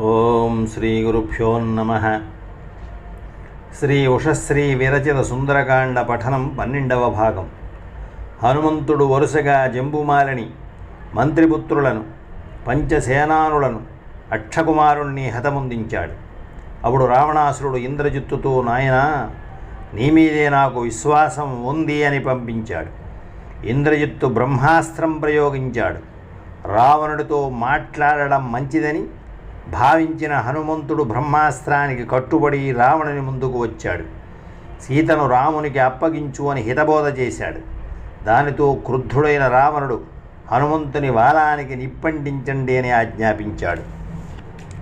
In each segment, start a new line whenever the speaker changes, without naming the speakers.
ఓం శ్రీ గురుభ్యో నమ. శ్రీ ఉషశ్రీ విరచిత సుందరకాండ పఠనం పన్నెండవ భాగం. హనుమంతుడు వరుసగా జంబుమాలని మంత్రిపుత్రులను పంచసేనానులను అక్షకుమారుణ్ణి హతముందించాడు. అప్పుడు రావణాసురుడు ఇంద్రజిత్తుతో నాయనా నీ మీదే నాకు విశ్వాసం ఉంది అని పంపించాడు. ఇంద్రజిత్తు బ్రహ్మాస్త్రం ప్రయోగించాడు. రావణుడితో మాట్లాడడం మంచిదని భావించిన హనుమంతుడు బ్రహ్మాస్త్రానికి కట్టుబడి రావణుని ముందుకు వచ్చాడు. సీతను రామునికి అప్పగించు అని హితబోధ చేశాడు. దానితో క్రుద్ధుడైన రావణుడు హనుమంతుని వాలానికి నిప్పండించండి అని ఆజ్ఞాపించాడు.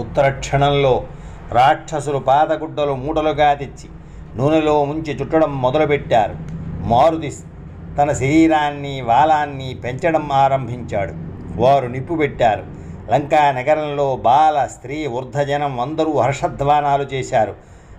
ఉత్తర క్షణంలో రాక్షసులు పాదగుడ్డలు మూటలుగా తెచ్చి నూనెలో ముంచి చుట్టడం మొదలుపెట్టారు. మారుతి తన శరీరాన్ని వాలాన్ని పెంచడం ఆరంభించాడు. వారు నిప్పు పెట్టారు. లంకా నగరంలో బాల స్త్రీ వృద్ధజనం అందరూ హర్షధ్వానాలు చేశారు.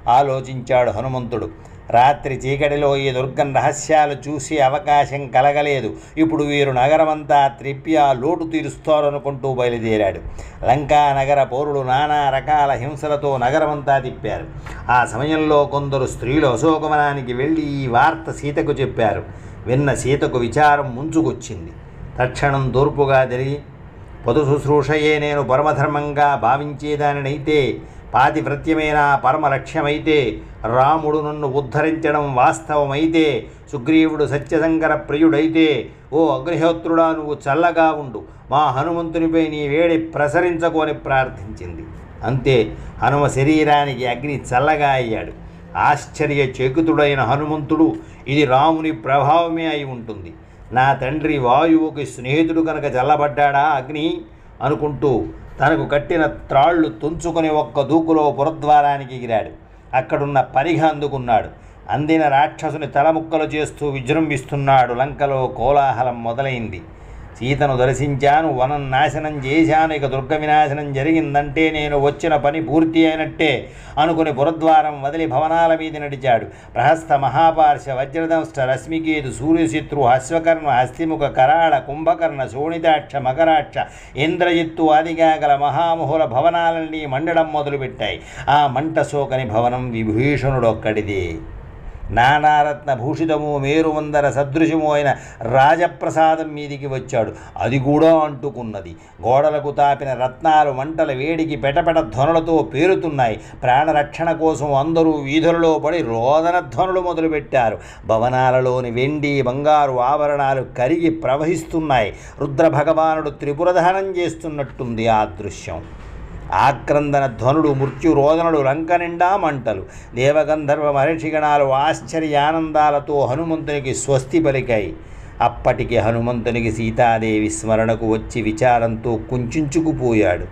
ఆలోచించాడు హనుమంతుడు. రాత్రి చీకటిలో ఈ దుర్గం రహస్యాలు చూసే అవకాశం కలగలేదు. ఇప్పుడు వీరు నగరమంతా త్రిప్పి ఆ లోటు తీరుస్తారనుకుంటూ బయలుదేరాడు. లంకా నగర పౌరులు నానా రకాల హింసలతో నగరమంతా తిప్పారు. ఆ సమయంలో కొందరు స్త్రీలు అశోకవనానికి వెళ్ళి ఈ వార్త సీతకు చెప్పారు. విన్న సీతకు విచారం ముంచుకొచ్చింది. తక్షణం తూర్పుగా తిరిగి పొదు శుశ్రూషయే నేను పరమధర్మంగా భావించేదానినైతే పాతివ్రత్యమైన పరమ లక్ష్యమైతే రాముడు నన్ను ఉద్ధరించడం వాస్తవమైతే సుగ్రీవుడు సత్యశంకర ప్రియుడైతే ఓ అగ్నిహోత్రుడా నువ్వు చల్లగా ఉండు. మా హనుమంతునిపై నీ వేడి ప్రసరించకొని ప్రార్థించింది. అంతే హనుమ శరీరానికి అగ్ని చల్లగా అయ్యాడు. ఆశ్చర్య చేకుతుడైన హనుమంతుడు ఇది రాముని ప్రభావమే అయి ఉంటుంది. నా తండ్రి వాయువుకి స్నేహితుడు కనుక చల్లబడ్డాడా అగ్ని? అనుకుంటూ తనకు కట్టిన త్రాళ్ళు తుంచుకొని ఒక్క దూకులో పురద్వారానికి ఎగిరాడు. అక్కడున్న పరిగ అందుకున్నాడు. అందిన రాక్షసుని తలముక్కలు చేస్తూ విజృంభిస్తున్నాడు. లంకలో కోలాహలం మొదలైంది. సీతను దర్శించాను వనం నాశనం చేశాను. ఇక దుర్గ వినాశనం జరిగిందంటే నేను వచ్చిన పని పూర్తి అయినట్టే అనుకుని పురద్వారం వదిలి భవనాల మీద నడిచాడు. ప్రహస్త మహాపార్ష వజ్రదంష్ట రశ్మికేతు సూర్యశత్రు హస్వకర్ణ హస్తిముఖ కరాళ కుంభకర్ణ శోణితాక్ష మకరాక్ష ఇంద్రజిత్తు ఆదిగా గల మహామహుల భవనాలన్నీ మండడం మొదలుపెట్టాయి. ఆ మంట సోకని భవనం విభీషణుడొక్కడిదే. నానారత్న భూషితము మేరువందర సదృశము అయిన రాజప్రసాదం మీదికి వచ్చాడు. అది కూడా అంటుకున్నది. గోడలకు తాపిన రత్నాలు మంటల వేడికి పెటపెట ధ్వనులతో పేరుతున్నాయి. ప్రాణరక్షణ కోసం అందరూ వీధులలో పడి రోదన ధ్వనులు మొదలుపెట్టారు. భవనాలలోని వెండి బంగారు ఆభరణాలు కరిగి ప్రవహిస్తున్నాయి. రుద్ర భగవానుడు త్రిపురదహనం చేస్తున్నట్టుంది ఆ దృశ్యం. ఆక్రందన ధ్వనుడు మృత్యురోదనుడు లంక నిండా మంటలు. దేవగంధర్వ మహర్షిగణాలు ఆశ్చర్యానందాలతో హనుమంతునికి స్వస్తి పలికాయి. అప్పటికి హనుమంతునికి సీతాదేవి స్మరణకు వచ్చి విచారంతో కుంచుకుపోయాడు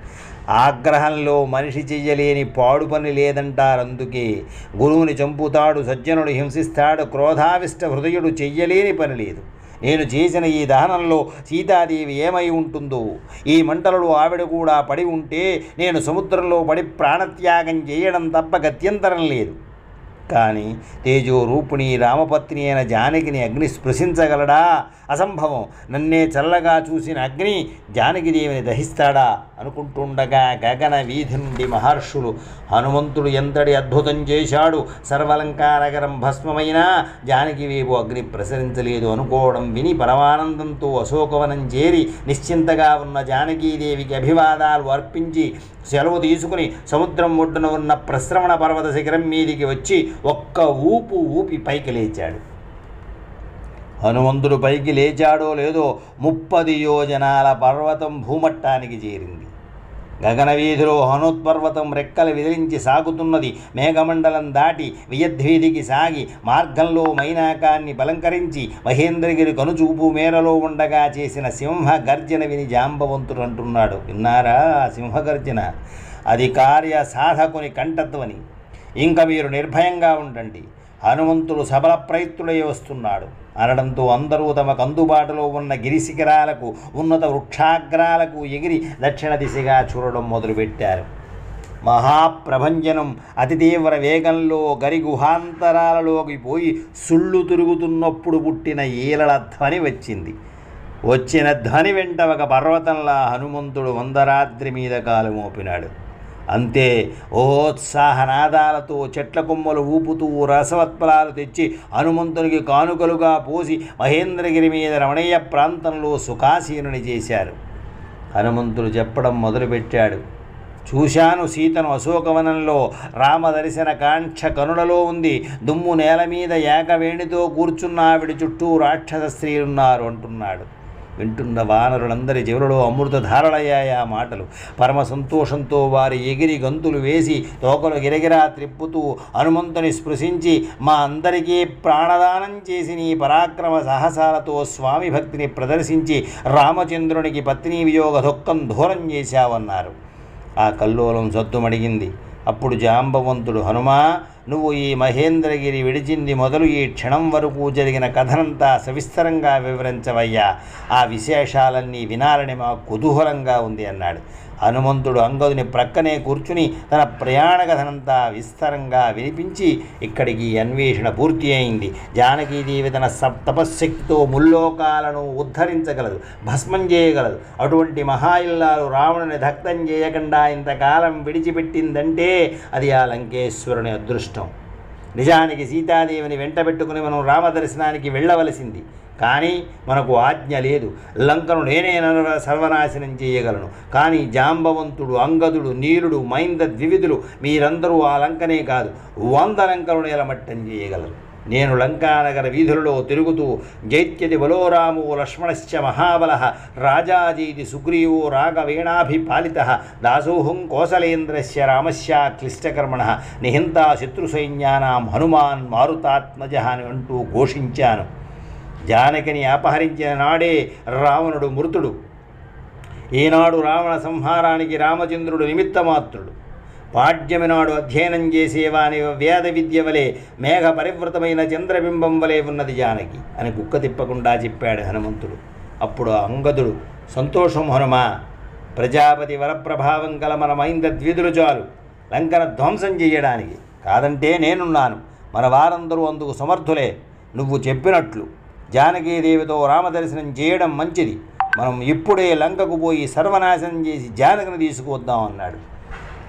ఆగ్రహంలో మనిషి చెయ్యలేని పాడు పని లేదంటారందుకే గురువుని చంపుతాడు సజ్జనుడు హింసిస్తాడు క్రోధావిష్ట హృదయుడు చెయ్యలేని పని లేదు. నేను చేసిన ఈ దహనంలో సీతాదేవి ఏమై ఉంటుందో? ఈ మంటలలో ఆవిడ కూడా పడి ఉంటే నేను సముద్రంలో పడి ప్రాణత్యాగం చేయడం తప్ప గత్యంతరం లేదు. కానీ తేజో రూపిణి రామపత్ని అయిన జానకిని అగ్ని స్పృశించగలడా? అసంభవం. నన్నే చల్లగా చూసిన అగ్ని జానకిదేవిని దహిస్తాడా? అనుకుంటుండగా గగన వీధి నుండి మహర్షులు హనుమంతుడు ఎంతటి అద్భుతం చేశాడు? సర్వలంకానగరం భస్మమైనా? జానకివేపు అగ్ని ప్రసరించలేదు అనుకోవడం విని పరమానందంతో అశోకవనం చేరి నిశ్చింతగా ఉన్న జానకీదేవికి అభివాదాలు అర్పించి సెలవు తీసుకుని సముద్రం ఒడ్డున ఉన్న ప్రశ్రవణ పర్వత శిఖరం మీదికి వచ్చి ఒక్క ఊపు ఊపి పైకి లేచాడు. హనుమంతుడు పైకి లేచాడో లేదో ముప్పది యోజనాల పర్వతం భూమట్టానికి చేరింది. గగనవీధిలో హనుత్పర్వతం రెక్కలు విదిలించి సాగుతున్నది. మేఘమండలం దాటి వియద్వీధికి సాగి మార్గంలో మైనాకాన్ని బలంకరించి మహేంద్రగిరి కనుచూపు మేరలో ఉండగా చేసిన సింహ గర్జన విని జాంబవంతుడు అంటున్నాడు. విన్నారా ఆ సింహ అది కార్య సాధకుని కంఠత్వని ఇంకా మీరు నిర్భయంగా ఉండండి. హనుమంతుడు సబల ప్రయత్నులై వస్తున్నాడు. అనడంతో అందరూ తమకు అందుబాటులో ఉన్న గిరిశిఖరాలకు ఉన్నత వృక్షాగ్రాలకు ఎగిరి దక్షిణ దిశగా చూడడం మొదలుపెట్టారు. మహాప్రభంజనం అతి తీవ్ర వేగంలో గరి గుహాంతరాలలోకి పోయి సుళ్ళు తిరుగుతున్నప్పుడు పుట్టిన ఈలల ధ్వని వచ్చింది. వచ్చిన ధ్వని వెంట ఒక పర్వతంలా హనుమంతుడు వందరాత్రి మీద కాలు మోపినాడు. అంతే ఓత్సాహనాదాలతో చెట్ల కొమ్మలు ఊపుతూ రసవత్పలాలు తెచ్చి హనుమంతునికి కానుకలుగా పోసి మహేంద్రగిరి మీద రమణీయ ప్రాంతంలో సుఖాసీనుని చేశారు. హనుమంతుడు చెప్పడం మొదలుపెట్టాడు. చూశాను సీతను అశోకవనంలో రామదర్శన కాంక్ష కనులలో ఉంది. దుమ్ము నేల మీద ఏకవేణితో కూర్చున్న ఆవిడ చుట్టూ రాక్షస స్త్రీలున్నారు అంటున్నాడు. వింటున్న వానరులందరి చెవులలో అమృతధారలయ్యాయి ఆ మాటలు. పరమ సంతోషంతో వారి ఎగిరి గంతులు వేసి తోకలు గిరగిరా త్రిప్పుతూ హనుమంతుని స్పృశించి మా అందరికీ ప్రాణదానం చేసి నీ పరాక్రమ సాహసాలతో స్వామి భక్తిని ప్రదర్శించి రామచంద్రునికి పత్ని వియోగ దుఃఖం దూరం చేశావన్నారు. ఆ కల్లోలం సద్దుమడిగింది అప్పుడు జాంబవంతుడు హనుమా నువ్వు ఈ మహేంద్రగిరి విడిచింది మొదలు ఈ క్షణం వరకు జరిగిన కథనంతా సవిస్తరంగా వివరించవయ్యా. ఆ విశేషాలన్నీ వినాలని మా కుతూహలంగా ఉంది అన్నాడు. హనుమంతుడు అంగదుని ప్రక్కనే కూర్చుని తన ప్రయాణ కథనంతా విస్తరంగా వినిపించి ఇక్కడికి అన్వేషణ పూర్తి అయింది. జానకీదేవి తన సప్ తపశ్శక్తితో ముల్లోకాలను ఉద్ధరించగలదు భస్మం చేయగలదు. అటువంటి మహాయిల్లాలు రావణుని దగ్ధం చేయకుండా ఇంతకాలం విడిచిపెట్టిందంటే అది ఆ లంకేశ్వరుని అదృష్టం. నిజానికి సీతాదేవిని వెంటబెట్టుకుని మనం రామదర్శనానికి వెళ్ళవలసింది. కానీ మనకు ఆజ్ఞ లేదు. లంకను నేనే సర్వనాశనం చేయగలను. కానీ జాంబవంతుడు అంగదుడు నీలుడు మైంద ద్వివిధులు మీరందరూ ఆ లంకనే కాదు. వంద లంకను నేలమట్టం చేయగలరు. నేను లంకానగర వీధులలో తిరుగుతూ జైత్యది బలోరాము లక్ష్మణశ్చ మహాబల రాజాజీతి సుగ్రీవో రాగవేణాభిపాలిత దాసోహం కోసలేంద్రస్య రామస్య క్లిష్టకర్మణ నిహింతా శత్రుసైన్యానాం హనుమాన్ మారుతాత్మజ అని అంటూ ఘోషించాను. జానకిని అపహరించిన నాడే రావణుడు మృతుడు. ఈనాడు రావణ సంహారానికి రామచంద్రుడు నిమిత్తమాత్రుడు. పాడ్యమి నాడు అధ్యయనం చేసేవాని వేద విద్య వలె మేఘ పరివృతమైన చంద్రబింబం వలె ఉన్నది జానకి అని కుక్క తిప్పకుండా చెప్పాడు హనుమంతుడు. అప్పుడు అంగదుడు సంతోషం హనుమా ప్రజాపతి వరప్రభావం గల మన మహింద ద్విధులు చాలు. లంకన ధ్వంసం చేయడానికి కాదంటే నేనున్నాను. మన వారందరూ అందుకు సమర్థులే. నువ్వు చెప్పినట్లు. జానకీదేవితో రామదర్శనం చేయడం మంచిది. మనం ఇప్పుడే లంకకు పోయి సర్వనాశనం చేసి జానకిని తీసుకువద్దాం అన్నాడు.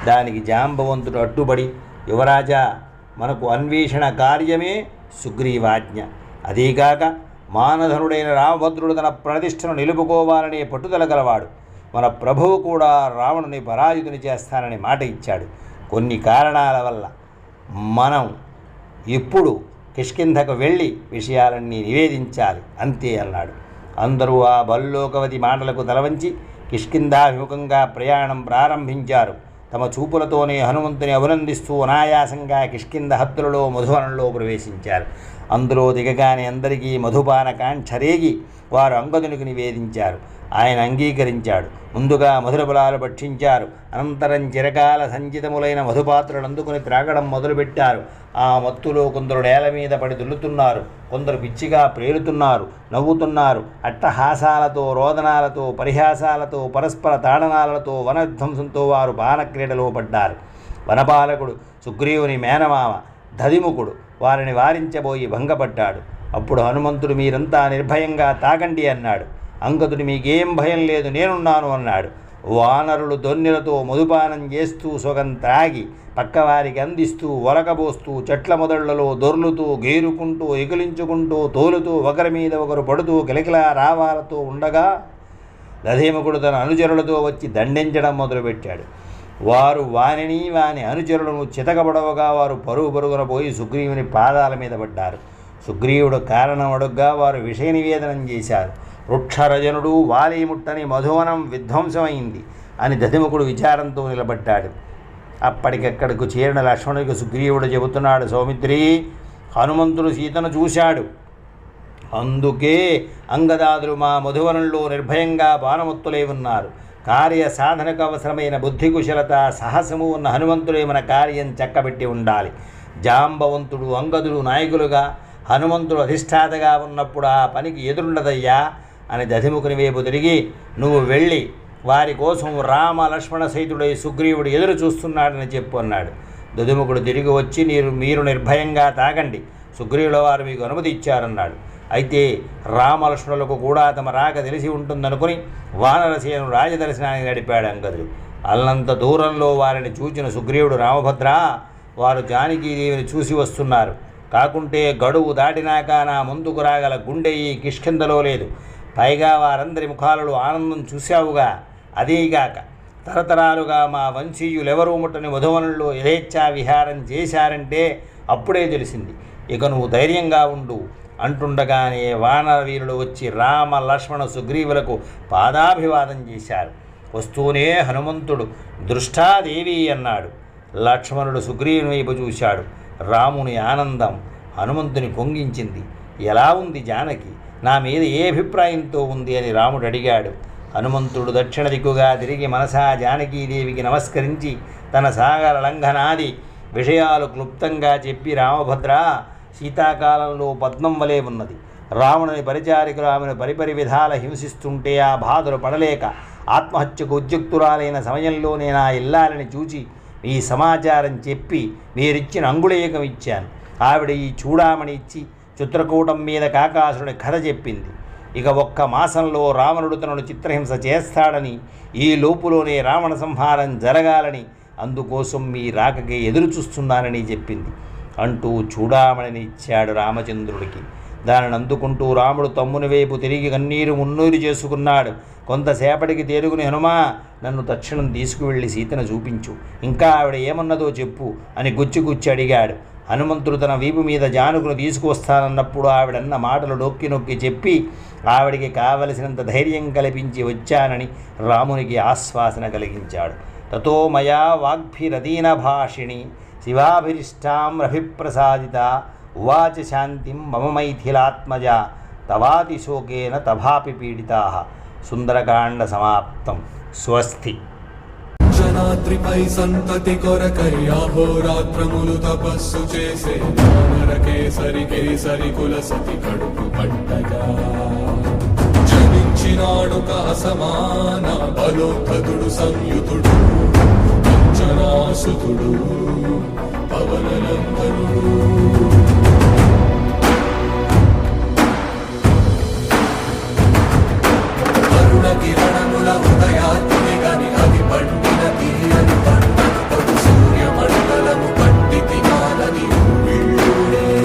దానికి జాంబవంతుడు అడ్డుపడి యువరాజా మనకు అన్వేషణ కార్యమే సుగ్రీవాజ్ఞ. అదీగాక మానధనుడైన రామభద్రుడు తన ప్రతిష్టను నిలుపుకోవాలనే పట్టుదల గలవాడు. మన ప్రభువు కూడా రావణుని పరాజితుని చేస్తానని మాట ఇచ్చాడు. కొన్ని కారణాల వల్ల మనం ఇప్పుడు కిష్కింధకు వెళ్ళి విషయాలన్నీ నివేదించాలి. అంతే అన్నాడు. అందరూ ఆ బల్లోకవతి మాటలకు తలవంచి కిష్కింధాభిముఖంగా ప్రయాణం ప్రారంభించారు. తమ చూపులతోనే హనుమంతుని అభినందిస్తూ అనాయాసంగా కిష్కింద హత్తులలో మధువనంలో ప్రవేశించారు. అందులో దిగగానే అందరికీ మధుపాన కాంక్షరేగి వారు అంగదునికి నివేదించారు. ఆయన అంగీకరించాడు. ముందుగా మధుర బలాలు భక్షించారు. అనంతరం చిరకాల సంచితములైన మధుపాత్రలు అందుకుని త్రాగడం మొదలుపెట్టారు. ఆ మత్తులో కొందరు నేల మీద పడి దుల్లుతున్నారు. కొందరు పిచ్చిగా ప్రేరుతున్నారు నవ్వుతున్నారు. అట్టహాసాలతో రోదనాలతో పరిహాసాలతో పరస్పర తాడనాలతో వనధ్వంసంతో వారు బాణక్రీడలో పడ్డారు. వనపాలకుడు సుగ్రీవుని మేనమామ దదిముఖుడు వారిని వారించబోయి భంగపడ్డాడు. అప్పుడు హనుమంతుడు మీరంతా నిర్భయంగా తాగండి అన్నాడు. అంగదుడు మీకేం భయం లేదు నేనున్నాను అన్నాడు. వానరులు దొన్నెలతో మధుపానం చేస్తూ సొగం త్రాగి పక్కవారికి అందిస్తూ ఒలకబోస్తూ చెట్ల మొదళ్ళలో దొర్లుతూ గేరుకుంటూ ఎగిలించుకుంటూ తోలుతూ ఒకరి మీద ఒకరు పడుతూ కిలకిలా రావాలతో ఉండగా దధీమకుడు తన అనుచరులతో వచ్చి దండించడం మొదలుపెట్టాడు. వారు వానిని వాని అనుచరులను చితకబడవగా వారు పరుగు పరుగున పోయి సుగ్రీవుని పాదాల మీద పడ్డారు. సుగ్రీవుడు కారణం అడుగ్గా వారు విషయ నివేదనం చేశారు. వృక్షరజనుడు వాలీముట్టని మధువనం విధ్వంసమైంది అని దధిముఖుడు విచారంతో నిలబడ్డాడు. అప్పటికెక్కడకు చేరిన లక్ష్మణుడికి సుగ్రీవుడు చెబుతున్నాడు సౌమిత్రి హనుమంతుడు సీతను చూశాడు. అందుకే అంగదాదులు మా మధువనంలో నిర్భయంగా బాణమత్తులై ఉన్నారు. కార్య సాధనకు అవసరమైన బుద్ధి కుశలత సాహసము ఉన్న హనుమంతుడే మన కార్యం చక్కబెట్టి ఉండాలి. జాంబవంతుడు అంగదుడు నాయకులుగా హనుమంతుడు అధిష్టాతగా ఉన్నప్పుడు ఆ పనికి ఎదురుండదయ్యా. అని దధిముఖుని వైపు తిరిగి నువ్వు వెళ్ళి వారి కోసం రామ లక్ష్మణ సహితుడై సుగ్రీవుడు ఎదురు చూస్తున్నాడని చెప్పు అన్నాడు. దధిముఖుడు తిరిగి వచ్చి మీరు మీరు నిర్భయంగా తాగండి. సుగ్రీవుల వారు మీకు అనుమతి ఇచ్చారన్నాడు. అయితే రామలక్ష్మణులకు కూడా తమ రాక తెలిసి ఉంటుందనుకుని వానరసేను రాజదర్శనానికి నడిపాడు అంగదుడు. అల్లంత దూరంలో వారిని చూచిన సుగ్రీవుడు రామభద్ర వారు జానకీదేవిని చూసి వస్తున్నారు. కాకుంటే గడువు దాటినాక నా ముందుకు రాగల గుండె ఈ కిష్కిందలో లేదు. పైగా వారందరి ముఖాలలో ఆనందం చూశావుగా. అదేగాక తరతరాలుగా మా వంశీయులెవరూ ముట్టని మధువనంలో యథేచ్ఛా విహారం చేశారంటే అప్పుడే తెలిసింది. ఇక నువ్వు ధైర్యంగా ఉండు. అంటుండగానే వానరవీరులు వచ్చి రామ లక్ష్మణ సుగ్రీవులకు పాదాభివాదం చేశారు. వస్తూనే హనుమంతుడు దృష్టాదేవి అన్నాడు. లక్ష్మణుడు సుగ్రీవుని వైపు చూశాడు. రాముని ఆనందం హనుమంతుని పొంగించింది. ఎలా ఉంది జానకి? నా మీద ఏ అభిప్రాయంతో ఉంది అని రాముడు అడిగాడు. హనుమంతుడు దక్షిణ దిక్కుగా తిరిగి మనసా జానకీదేవికి నమస్కరించి తన సాగర లంఘనాది విషయాలు క్లుప్తంగా చెప్పి రామభద్ర శీతాకాలంలో పద్మం వలె ఉన్నది. రావణుని పరిచారికులు ఆమెను పరిపరి విధాల హింసిస్తుంటే ఆ బాధలు పడలేక ఆత్మహత్యకు ఉద్యుక్తురాలైన సమయంలోనే నా ఇల్లాలని చూచి ఈ సమాచారం చెప్పి మీరిచ్చిన అంగుళేకం ఇచ్చాను. ఆవిడ ఈ చూడామణి ఇచ్చి చిత్రకూటం మీద కాకాసురుని కథ చెప్పింది. ఇక ఒక్క మాసంలో రావణుడు తనను చిత్రహింస చేస్తాడని ఈ లోపులోనే రావణ సంహారం జరగాలని అందుకోసం మీ రాకకి ఎదురు చూస్తున్నానని చెప్పింది. అంటూ చూడామణిని ఇచ్చాడు రామచంద్రుడికి. దానిని అందుకుంటూ రాముడు తమ్ముని వైపు తిరిగి కన్నీరు మున్నూరు చేసుకున్నాడు. కొంతసేపటికి తేరుకుని హనుమా నన్ను తక్షణం తీసుకువెళ్ళి సీతను చూపించు. ఇంకా ఆవిడ ఏమన్నదో చెప్పు అని గుచ్చి గుచ్చి అడిగాడు. హనుమంతుడు తన వీపు మీద జానుకును తీసుకువస్తానన్నప్పుడు ఆవిడన్న మాటలు నొక్కి నొక్కి చెప్పి ఆవిడికి కావలసినంత ధైర్యం కల్పించి వచ్చానని రామునికి ఆశ్వాసన కలిగించాడు. తతో మయా వాగ్భిరదీన భాషిణి శివాభిరిష్టాం రభిప్రసాదిత ఉవాచ శాంతిం మమ మైథిలాత్మజ తవాతి శోకేన తభాపి పీడితా. సుందరకాండ సమాప్తం. స్వస్తి.
రాత్రిపై సంతతి కొరకై అహోరాత్రములు తపస్సు చేసే వానర కేసరి కేసరి కుల సతి కడుపు పట్టగా జనించినాడుక అసమాన బలోద్ధతుడు సంయుతుడు పంచనాసుతుడు పవననందనుడు. అరుణ కిరణముల ఉదయాత్ర